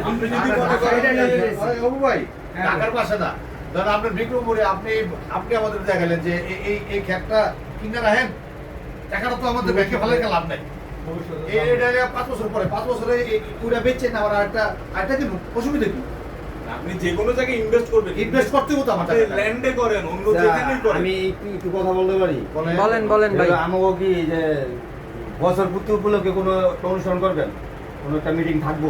আপনি যদি মনে করেন এটা নিয়ে গেছি। আরে বাবু ভাই। ঢাকার পাশে না ধরেন আপনার বিক্রমপুরে আপনি আপনি আমাদের দেখালেন যে এই- এই এই ক্ষেতটা কিনে রাখেন টাকাটা তো আমাদের ব্যাংকে ভালো লাভ নাই এটা পাঁচ বছর পরে পাঁচ বছরে এই- বেচছেন আবার আরেকটা আরেকটা কি অসুবিধা কি আপনি যে কোনো জায়গায় ইনভেস্ট করবেন ইনভেস্ট করতে হতো আমার ল্যান্ডে করেন অন্য যেখানেই করেন আমি একটু কথা বলতে পারি বলেন। বলেন বলেন ভাই আমাকে কি যে বছর পূর্তি উপলক্ষে কোনো অনুষ্ঠান করবেন কোনো একটা মিটিং থাকব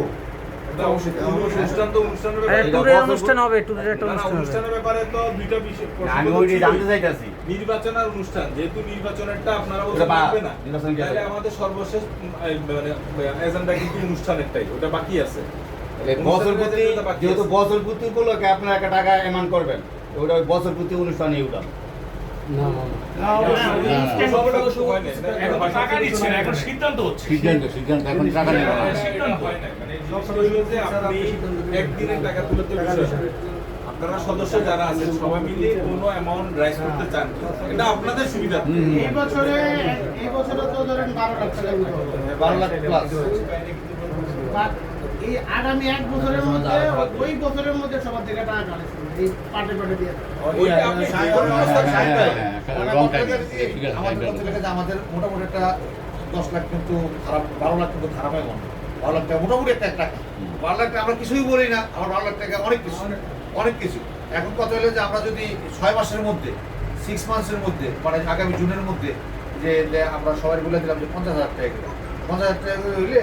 অনুষ্ঠান তো অনুষ্ঠানের আরে ব্যাপারে এটা ট্যুরের বছর- অনুষ্ঠান হবে ট্যুরের একটা না, না, অনুষ্ঠান হবে। অনুষ্ঠানের ব্যাপারে তো দুইটা বিষয় আমি প্রসঙ্গ জানতে চাইতেছি। নির্বাচন আর অনুষ্ঠান যেহেতু নির্বাচনেরটা আপনারা ওটা বলতে পারবে না তাহলে আমাদের সর্বশেষ মানে এজেন্ডা কিন্তু অনুষ্ঠানেরটাই ওটা বাকি আছে। বছর প্রতি যেহেতু বছর প্রতি উপলক্ষে আপনার একটা টাকা এমান করবেন ওটা বছর প্রতি অনুষ্ঠানে ওটা আপনারা সদস্য যারা আছেন সবাই মিলে কোনো অ্যামাউন্ট রাইজ করতে চান এটা আপনাদের সুবিধা। এই বছরে এই বছরে তো ধরেন বারো লাখ টাকা। বারো লাখ প্লাস এই আগামী এক বছরের মধ্যে ওই বছরের মধ্যে সবার থেকে টাকা কালেকশন এই দিয়ে। আমাদের মোটামুটি একটা দশ লাখ কিন্তু খারাপ বারো লাখ কিন্তু খারাপ হয় বারো লাখ টাকা মোটামুটি একটা টাকা। বারো লাখ টাকা আমরা কিছুই বলি না আমার বারো লাখ টাকা অনেক কিছু অনেক। কিছু। এখন কথা হলো যে আমরা যদি ছয় মাসের মধ্যে সিক্স মান্থসের মধ্যে মানে আগামী জুনের মধ্যে যে আমরা সবাই বলে দিলাম যে পঞ্চাশ হাজার টাকা পঞ্চাশ হাজার টাকা করে হইলে